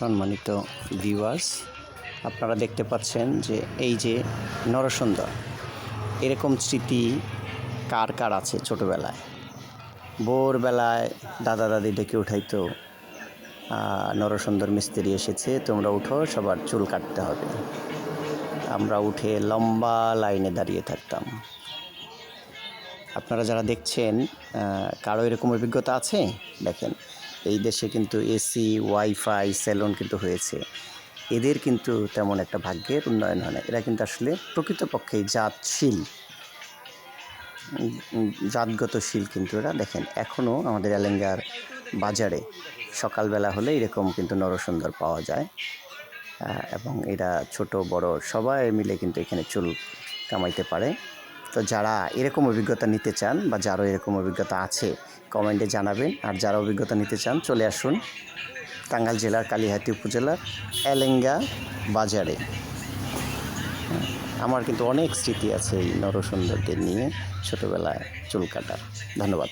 সম্মানিত ভিউয়ার্স আপনারা দেখতে পাচ্ছেন যে এই যে নরসুন্দর, এরকম স্মৃতি কার কার আছে ছোটোবেলায়? ভোরবেলায় দাদা দাদি ডেকে উঠাইতো নরসুন্দর মিস্ত্রি এসেছে, তোমরা উঠো, সবার চুল কাটতে হবে। আমরা উঠে লম্বা লাইনে দাঁড়িয়ে থাকতাম। আপনারা যারা দেখছেন কারও এরকম অভিজ্ঞতা আছে? দেখেন। এই দেশে কিন্তু এসি, ওয়াইফাই সেলুন কিন্তু হয়েছে। এদের কিন্তু তেমন একটা ভাগ্যের উন্নয়ন হয় না। এরা কিন্তু আসলে প্রকৃতপক্ষেই জাতশীল। জাতগত শীল কিন্তু এরা। দেখেন এখনও আমাদের এলেঙ্গার বাজারে সকালবেলা হলে এরকম কিন্তু নরসুন্দর পাওয়া যায়। এবং এরা ছোট, বড় সবাই মিলে কিন্তু এখানে চুল কামাইতে পারে। তো যারা এরকম অভিজ্ঞতা নিতে চান বা যারও এরকম অভিজ্ঞতা আছে কমেন্টে জানাবেন। আর যারা অভিজ্ঞতা নিতে চান চলে আসুন টাঙ্গাইল জেলার কালীহাতি উপজেলার এলেঙ্গা বাজারে। হ্যাঁ, আমার কিন্তু অনেক স্মৃতি আছে এই নরসুন্দরদের নিয়ে ছোটোবেলায় চুল কাটার। ধন্যবাদ।